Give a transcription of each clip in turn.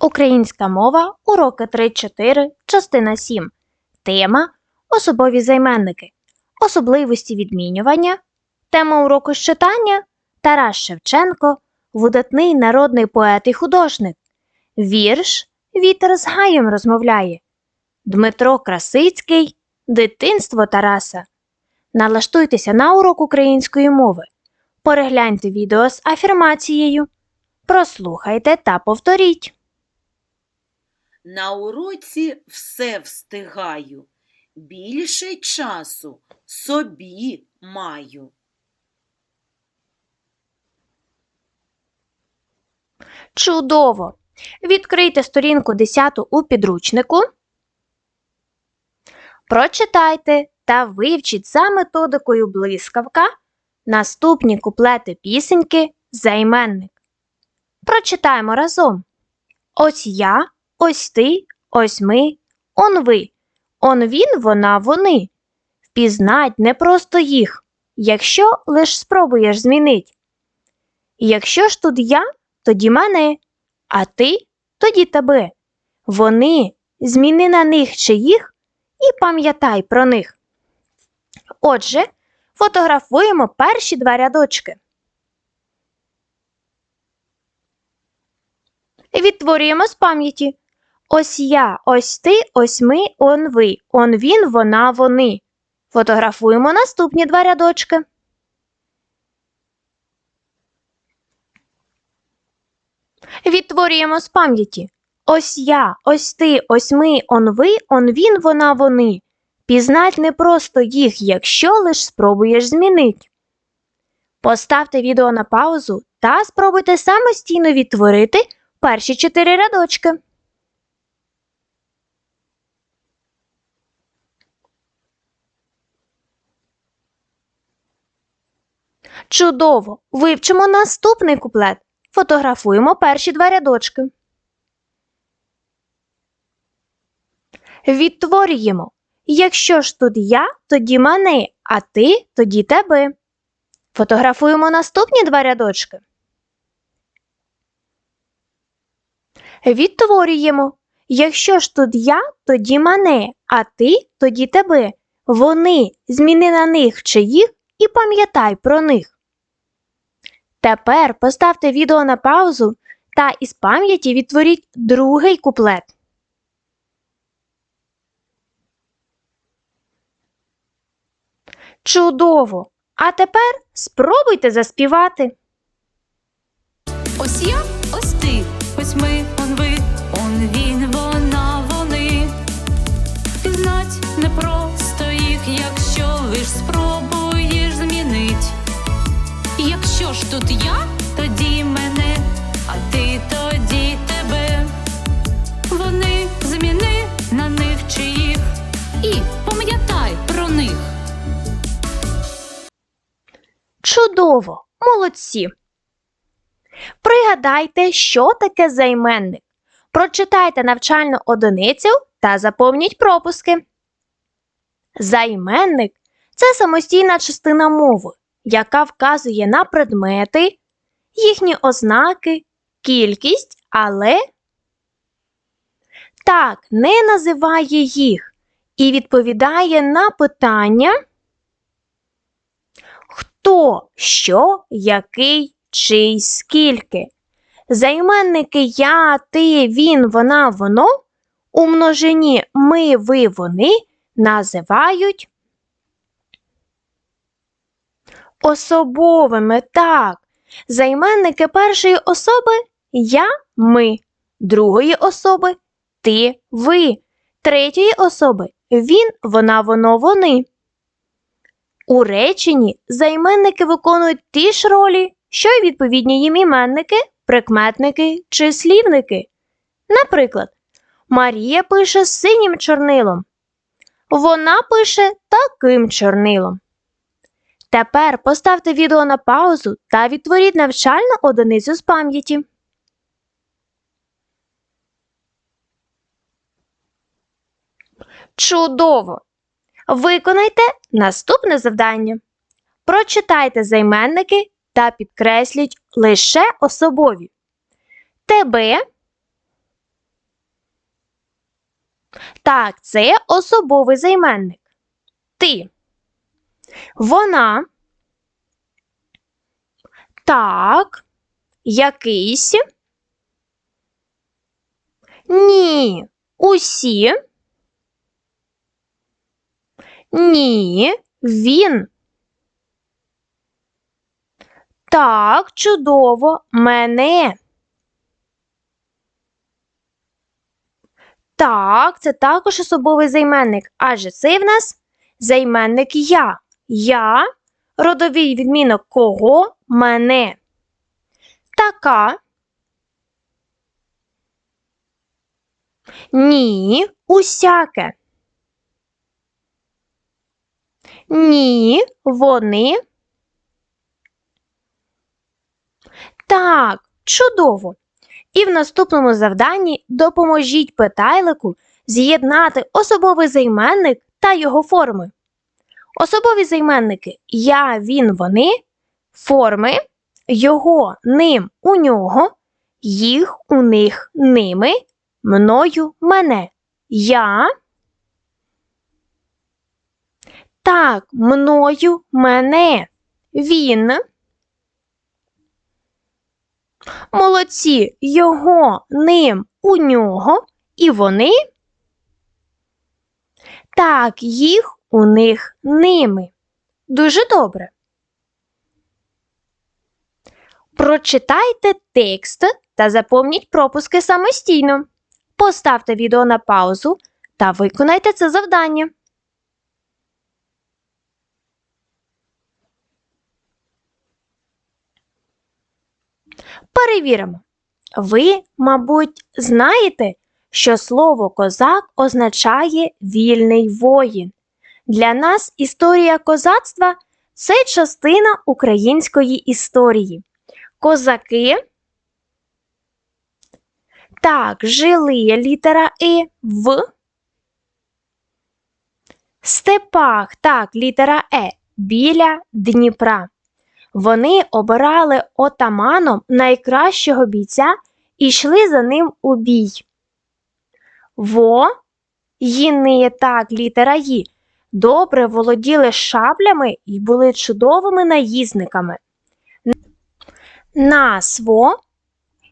Українська мова, уроки 3-4, частина 7. Тема Особові займенники. Особливості відмінювання. Тема уроку з читання Тарас Шевченко, видатний народний поет і художник. Вірш Вітер з гаєм розмовляє. Дмитро Красицький Дитинство Тараса. Налаштуйтеся на урок української мови. Перегляньте відео з афірмацією. Прослухайте та повторіть. На уроці все встигаю, більше часу собі маю. Чудово! Відкрийте сторінку 10 у підручнику. Прочитайте та вивчіть за методикою блискавка наступні куплети пісеньки Займенник. Прочитаємо разом. Ось я, ось ти, ось ми, он ви. Он він, вона, вони. Впізнать не просто їх, якщо лиш спробуєш змінить. Якщо ж тут я, тоді мене, а ти тоді тебе. Вони зміни на них чи їх і пам'ятай про них. Отже, фотографуємо перші два рядочки. Відтворюємо з пам'яті. Ось я, ось ти, ось ми, он ви, он він, вона, вони. Фотографуємо наступні два рядочки. Відтворюємо з пам'яті. Ось я, ось ти, ось ми, он ви, он він, вона, вони. Пізнать не просто їх, якщо лиш спробуєш змінить. Поставте відео на паузу та спробуйте самостійно відтворити перші чотири рядочки. Чудово! Вивчимо наступний куплет. Фотографуємо перші два рядочки. Відтворюємо. Якщо ж тут я, тоді мене, а ти тоді тебе. Фотографуємо наступні два рядочки. Відтворюємо. Якщо ж тут я, тоді мене, а ти тоді тебе. Вони зміни на них чи їх і пам'ятай про них. Тепер поставте відео на паузу та із пам'яті відтворіть другий куплет. Чудово! А тепер спробуйте заспівати. Ось я, ось ти, ось ми, он ви, он він, тут я, тоді мене, а ти тоді тебе. Вони зміни на них чи їх і пам'ятай про них. Чудово! Молодці! Пригадайте, що таке займенник. Прочитайте навчальну одиницю та заповніть пропуски. Займенник це самостійна частина мови, яка вказує на предмети, їхні ознаки, кількість, але так не називає їх і відповідає на питання хто, що, який, чий, скільки. Займенники я, ти, він, вона, воно у множині ми, ви, вони називають особовими. Так, займенники першої особи я, ми, другої особи ти, ви, третьої особи він, вона, воно, вони. У реченні займенники виконують ті ж ролі, що й відповідні їм іменники, прикметники чи слівники. Наприклад, Марія пише синім чорнилом. Вона пише таким чорнилом. Тепер поставте відео на паузу та відтворіть навчальну одиницю з пам'яті. Чудово! Виконайте наступне завдання. Прочитайте займенники та підкресліть лише особові. Тебе, Так, це особовий займенник. Ти. Вона. Так. Якийсь. Ні. Усі. Ні. Він. Так, чудово. Мене. Так, це також особовий займенник, адже це в нас займенник я. Я родовий відмінок кого? Мене. Така. Ні, усяке. Ні, вони. Так, чудово. І в наступному завданні допоможіть питайлику з'єднати особовий займенник та його форми. Особові займенники я, він, вони, форми його, ним, у нього, їх, у них, ними, мною, мене. Я. Так, мною, мене. Він. Молодці його, ним, у нього і вони. Так, їх, у них, ними. Дуже добре. Прочитайте текст та заповніть пропуски самостійно. Поставте відео на паузу та виконайте це завдання. Перевіримо. Ви, мабуть, знаєте, що слово козак означає вільний воїн. Для нас історія козацтва це частина української історії. Козаки так, жили літера И в степах, так, літера Е біля Дніпра. Вони обирали отаманом найкращого бійця і йшли за ним у бій. Во, їни, так, літера Ї, добре володіли шаблями і були чудовими наїзниками. Насво,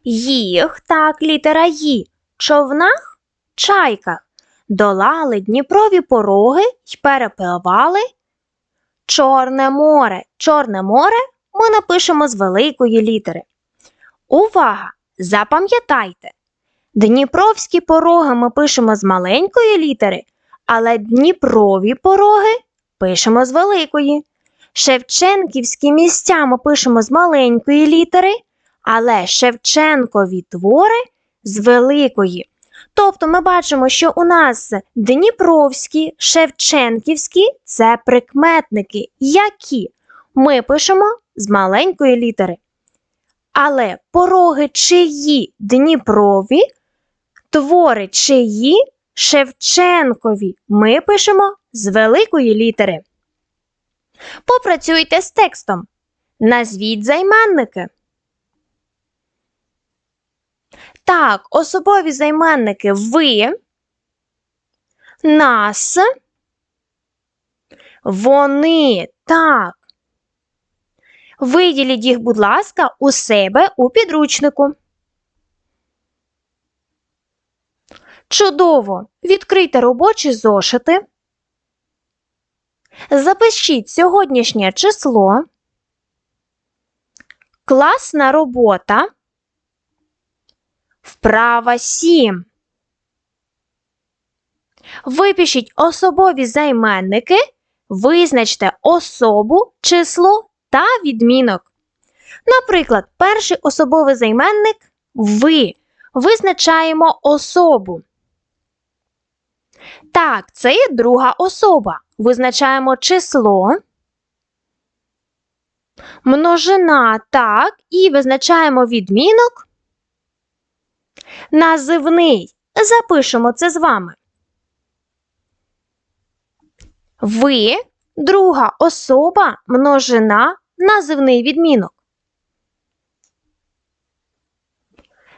їх, так, літера Ї, човнах, чайках, долали Дніпрові пороги й перепливали Чорне море. Чорне море ми напишемо з великої літери. Увага! Запам'ятайте! Дніпровські пороги ми пишемо з маленької літери, але Дніпрові пороги пишемо з великої. Шевченківські місця ми пишемо з маленької літери, але Шевченкові твори з великої. Тобто ми бачимо, що у нас Дніпровські, Шевченківські це прикметники, які ми пишемо з маленької літери. Але пороги чиї Дніпрові, твори чиї Шевченкові ми пишемо з великої літери. Попрацюйте з текстом. Назвіть займенники. Так, особові займенники ви, нас, вони, так. Виділіть їх, будь ласка, у себе у підручнику. Чудово! Відкрийте робочі зошити. Запишіть сьогоднішнє число. Класна робота. Вправа 7. Випишіть особові займенники, визначте особу, число та відмінок. Наприклад, перший особовий займенник ви. Визначаємо особу. Так, це є друга особа. Визначаємо число. Множина так, і визначаємо відмінок. Називний. Запишемо це з вами. Ви друга особа, множина, називний відмінок.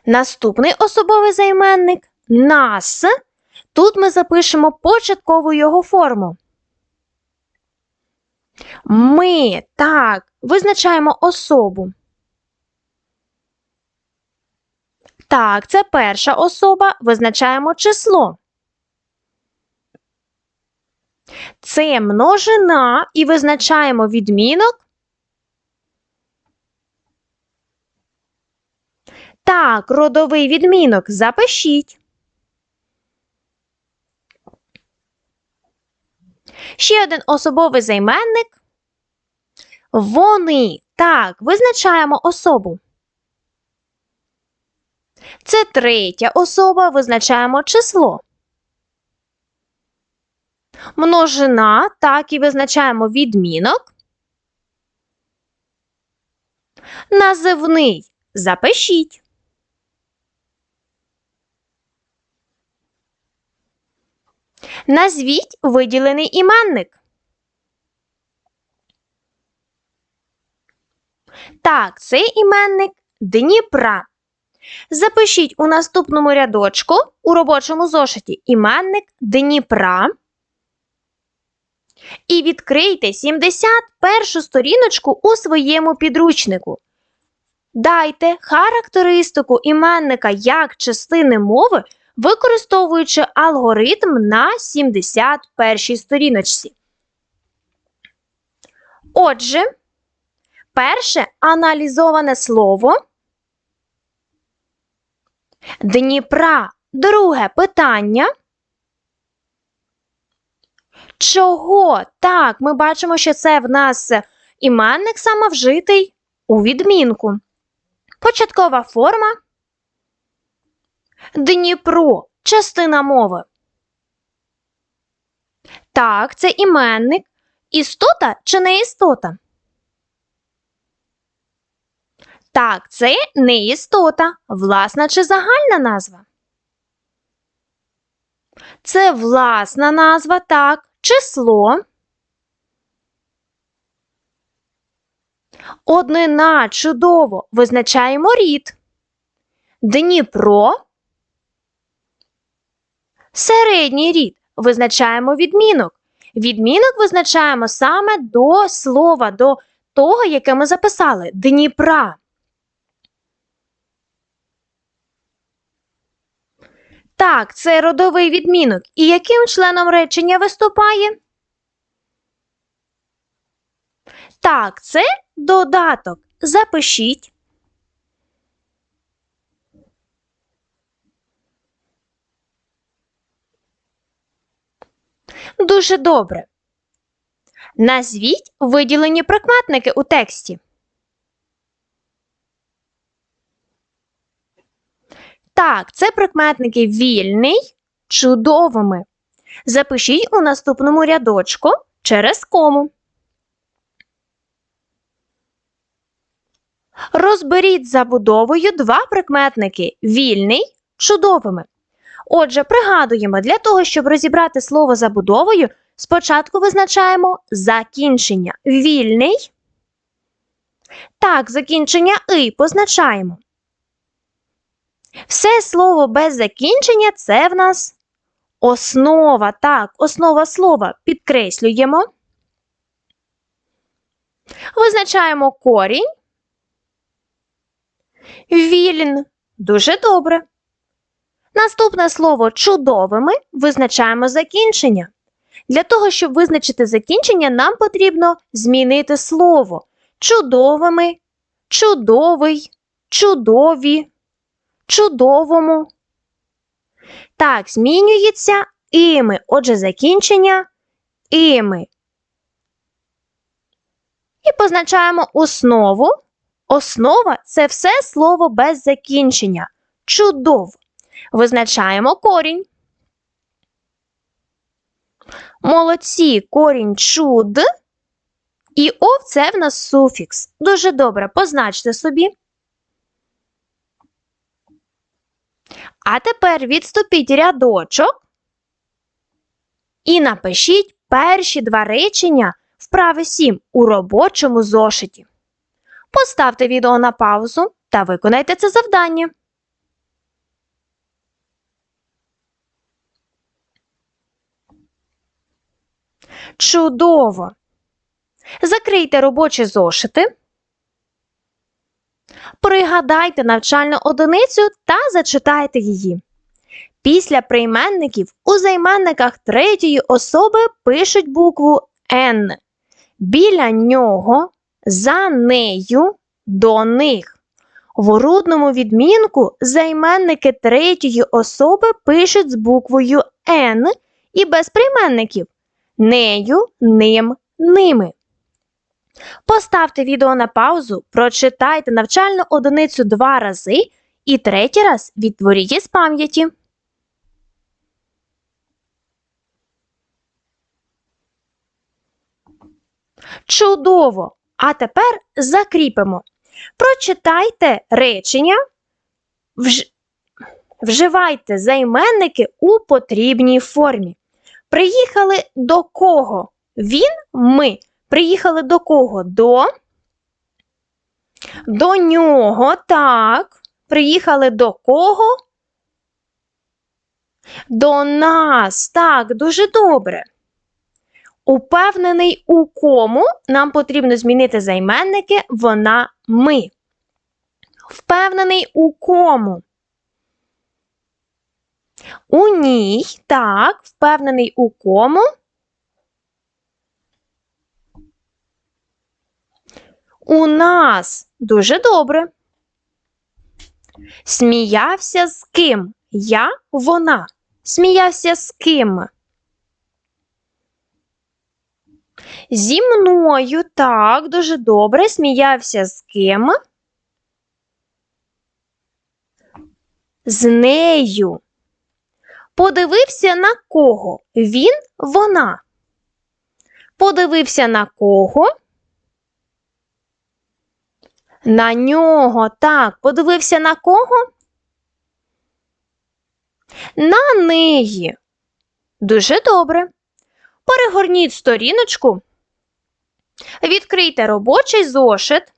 Наступний особовий займенник нас. Тут ми запишемо початкову його форму. Ми так визначаємо особу. Так, це перша особа, визначаємо число. Це множина і визначаємо відмінок. Так, родовий відмінок запишіть. Ще один особовий займенник. Вони. Так, визначаємо особу. Це третя особа, визначаємо число. Множина, так і визначаємо відмінок. Називний запишіть. Назвіть виділений іменник. Так, це іменник Дніпра. Запишіть у наступному рядочку у робочому зошиті іменник Дніпра. І відкрийте 71 сторіночку у своєму підручнику. Дайте характеристику іменника як частини мови, використовуючи алгоритм на 71-й сторіночці. Отже, перше аналізоване слово Дніпра. Друге питання. Чого? Так, ми бачимо, що це в нас іменник самовжитий у відмінку. Початкова форма. Дніпро. Частина мови. Так, це іменник. Істота чи не істота? Так, це не істота, власна чи загальна назва. Це власна назва, так, число. Однина чудово визначаємо рід. Дніпро. Середній рід визначаємо відмінок. Відмінок визначаємо саме до слова, до того, яке ми записали Дніпра. Так, це родовий відмінок. І яким членом речення виступає? Так, це додаток. Запишіть. Дуже добре. Назвіть виділені прикметники у тексті. Так, це прикметники вільний, чудовими. Запишіть у наступному рядочку через кому. Розберіть забудовою два прикметники вільний, чудовими. Отже, пригадуємо, для того, щоб розібрати слово забудовою, спочатку визначаємо закінчення. Вільний. Так, закінчення и позначаємо. Все слово без закінчення це в нас основа. Так, основа слова підкреслюємо. Визначаємо корінь. Вільн. Дуже добре. Наступне слово чудовими визначаємо закінчення. Для того, щоб визначити закінчення, нам потрібно змінити слово чудовими, чудовий, чудові, чудовому. Так, змінюється іми. Отже, закінчення іми. І позначаємо основу. Основа це все слово без закінчення. Чудов. Визначаємо корінь. Молодці корінь чуд. І ов це в нас суфікс. Дуже добре, позначте собі. А тепер відступіть рядочок і напишіть перші два речення вправи 7 у робочому зошиті. Поставте відео на паузу та виконайте це завдання. Чудово! Закрийте робочі зошити. Пригадайте навчальну одиницю та зачитайте її. Після прийменників у займенниках третьої особи пишуть букву Н. Біля нього, за нею, до них. В орудному відмінку займенники третьої особи пишуть з буквою Н і без прийменників нею, ним, ними. Поставте відео на паузу, прочитайте навчальну одиницю два рази і третій раз відтворіть із пам'яті. Чудово! А тепер закріпимо. Прочитайте речення, вж... вживайте займенники у потрібній формі. Приїхали до кого? Він, ми. Приїхали до кого? До. До нього, так. Приїхали до кого? До нас. Так, дуже добре. Упевнений у кому нам потрібно змінити займенники вона ми. Впевнений у кому? У ній, так, впевнений у кому? У нас. Дуже добре. Сміявся з ким? Я, вона. Сміявся з ким? Зі мною, так, дуже добре. Сміявся з ким? З нею. Подивився на кого? Він, вона. Подивився на кого? На нього, так. Подивився на кого? На неї. Дуже добре. Перегорніть сторіночку. Відкрийте робочий зошит.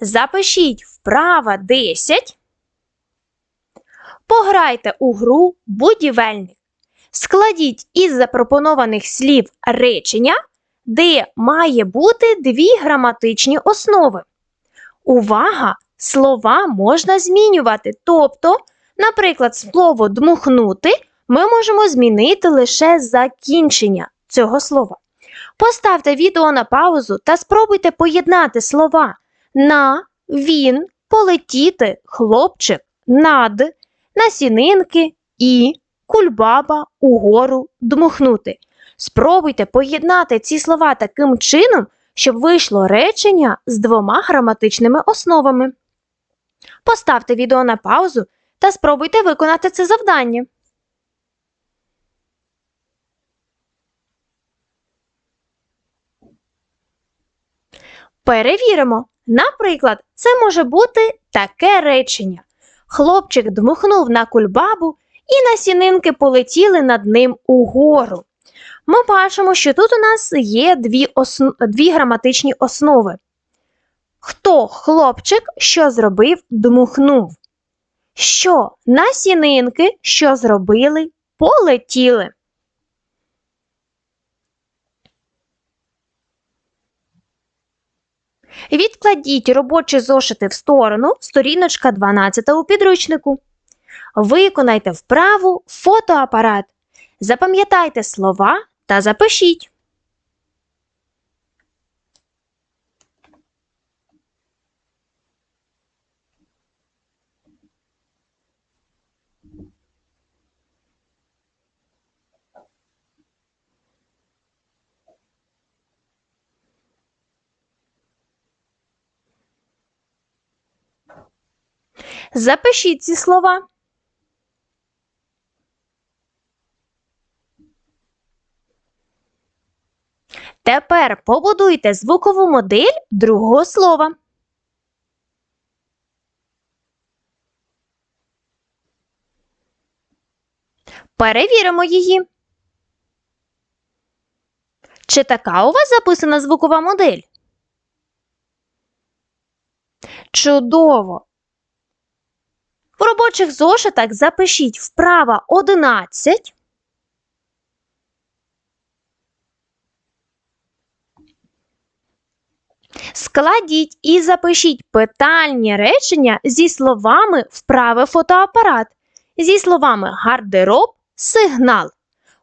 Запишіть вправа 10. Пограйте у гру будівельник. Складіть із запропонованих слів речення, де має бути дві граматичні основи. Увага! Слова можна змінювати. Тобто, наприклад, слово дмухнути ми можемо змінити лише закінчення цього слова. Поставте відео на паузу та спробуйте поєднати слова на, він, полетіти, хлопчик, над, насінинки і кульбаба, угору, дмухнути. Спробуйте поєднати ці слова таким чином, щоб вийшло речення з двома граматичними основами. Поставте відео на паузу та спробуйте виконати це завдання. Перевіримо. Наприклад, це може бути таке речення. Хлопчик дмухнув на кульбабу, і насінинки полетіли над ним угору. Ми бачимо, що тут у нас є дві, осн... дві граматичні основи. Хто хлопчик, що зробив, дмухнув? Що насінинки, що зробили, полетіли. Відкладіть робочі зошити в сторону, сторіночка 12 у підручнику. Виконайте вправу фотоапарат. Запам'ятайте слова та запишіть. Запишіть ці слова. Тепер побудуйте звукову модель другого слова. Перевіримо її. Чи така у вас записана звукова модель? Чудово! робочих зошитах запишіть вправа 11. Складіть і запишіть питальні речення зі словами вправи фотоапарат, зі словами гардероб, сигнал.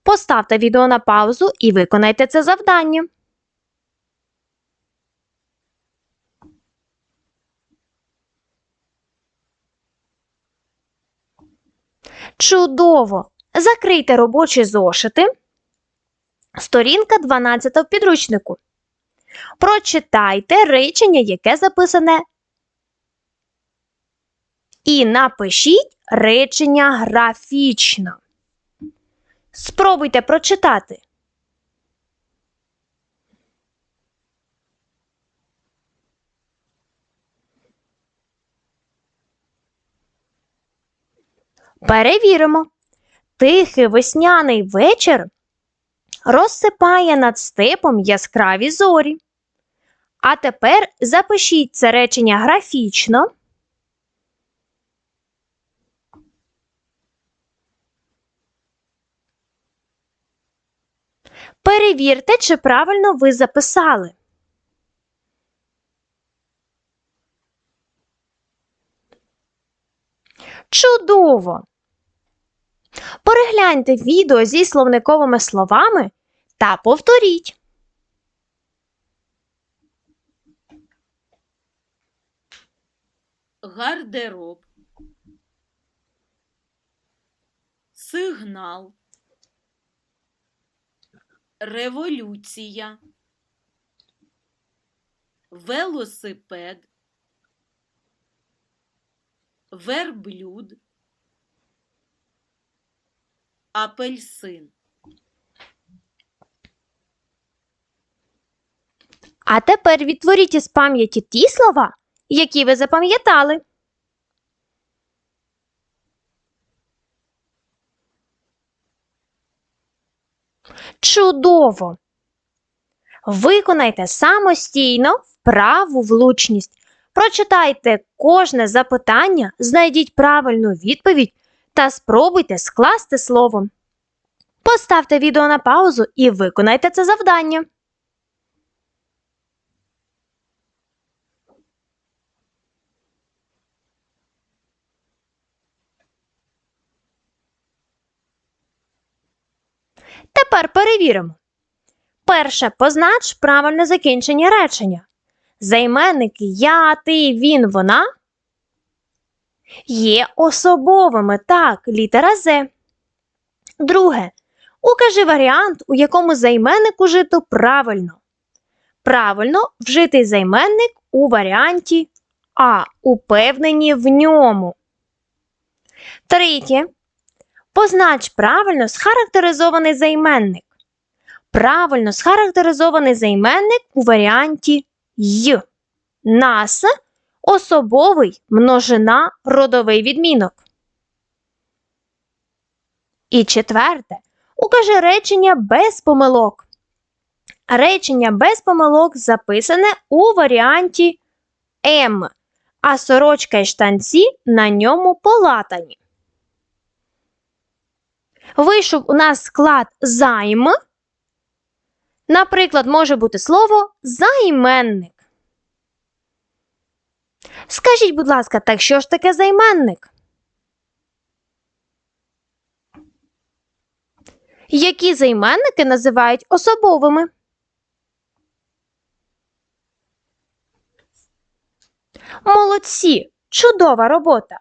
Поставте відео на паузу і виконайте це завдання. Чудово! Закрийте робочі зошити. Сторінка 12 в підручнику. Прочитайте речення, яке записане. І напишіть речення графічно. Спробуйте прочитати. Перевіримо. Тихий весняний вечір розсипає над степом яскраві зорі. А тепер запишіть це речення графічно. Перевірте, чи правильно ви записали. Чудово! Перегляньте відео зі словниковими словами та повторіть. гардероб, сигнал, революція, велосипед, верблюд, апельсин. А тепер відтворіть із пам'яті ті слова, які ви запам'ятали. Чудово! Виконайте самостійно вправу влучність. Прочитайте кожне запитання, знайдіть правильну відповідь та спробуйте скласти слово. Поставте відео на паузу і виконайте це завдання. Тепер перевіримо. Перше, познач правильне закінчення речення. Займенники я, ти, він, вона є особовими. Так, літера З. Друге. Укажи варіант, у якому займенник ужито правильно. Правильно вжитий займенник у варіанті А. Упевнені в ньому. Третє. Познач правильно схарактеризований займенник. Правильно схарактеризований займенник у варіанті й. Нас особовий множина родовий відмінок. І четверте. Укажи речення без помилок. Речення без помилок записане у варіанті М, а сорочка і штанці на ньому полатані. Вийшов у нас склад займ. Наприклад, може бути слово займенник. Скажіть, будь ласка, так що ж таке займенник? Які займенники називають особовими? Молодці! Чудова робота!